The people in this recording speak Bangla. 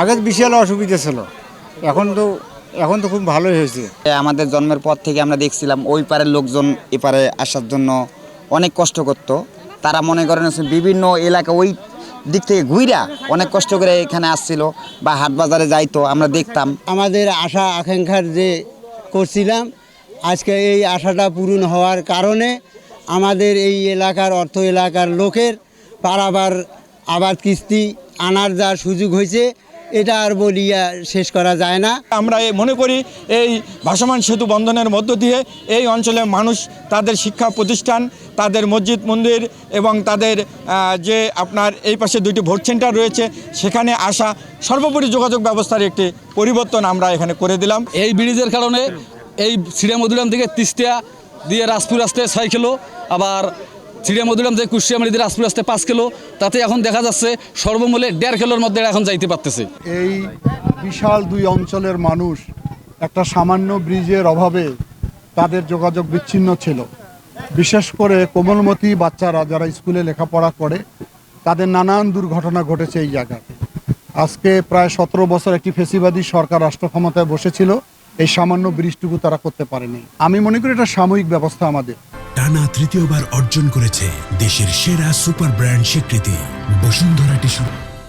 আগে বিশাল অসুবিধা ছিল। এখন তো এখন তো খুব ভালোই হয়েছে। আমাদের জন্মের পর থেকে আমরা দেখছিলাম ওই পারের লোকজন এপারে আসার জন্য অনেক কষ্ট করত। তারা মনে করেন বিভিন্ন এলাকা ওই দিক থেকে ঘুইরা অনেক কষ্ট করে এখানে আসছিল বা হাট বাজারে যাইতো আমরা দেখতাম। আমাদের আশা আকাঙ্ক্ষার যে করছিলাম আজকে এই আশাটা পূরণ হওয়ার কারণে আমাদের এই এলাকার অর্থ এলাকার লোকের পারাবার আবার কিস্তি আনার যা সুযোগ হয়েছে এটা আর বলিয়া শেষ করা যায় না। আমরা এ মনে করি এই ভাসমান সেতু বন্ধনের মধ্য দিয়ে এই অঞ্চলের মানুষ তাদের শিক্ষা প্রতিষ্ঠান তাদের মসজিদ মন্দির এবং তাদের যে আপনার এই পাশে দুইটি ভোট সেন্টার রয়েছে সেখানে আসা সর্বোপরি যোগাযোগ ব্যবস্থার একটি পরিবর্তন আমরা এখানে করে দিলাম। এই ব্রিজের কারণে এই সিরিয়া মধুরাম থেকে তিস্তিয়া দিয়ে রাজপুর আসতে ছয় কিলো আবার সিরিয়া মধুরাম থেকে কুশিয়ামারি দিয়ে রাজপুর আসতে পাঁচ কিলো। তাতে এখন দেখা যাচ্ছে সর্বমূল্যে দেড় কিলোর মধ্যে এখন যাইতে পারতেছে। এই বিশাল দুই অঞ্চলের মানুষ একটা সামান্য ব্রিজের অভাবে তাদের যোগাযোগ বিচ্ছিন্ন ছিল। বিশেষ করে কোমলমতি বাচ্চারা যারা স্কুলে লেখাপড়া করে, তাদের নানান দুর্ঘটনা ঘটেছে এই জায়গাতে আজকে প্রায় সতেরো বছর একটি ফেসিবাদী সরকার রাষ্ট্র ক্ষমতায় বসেছিল, এই সামান্য ব্রিজটুকু তারা করতে পারেনি। আমি মনে করি এটা সাময়িক ব্যবস্থা আমাদের। টানা তৃতীয়বার অর্জন করেছে দেশের সেরা সুপার ব্র্যান্ড স্বীকৃতি। বসুন্ধরা টিস্যু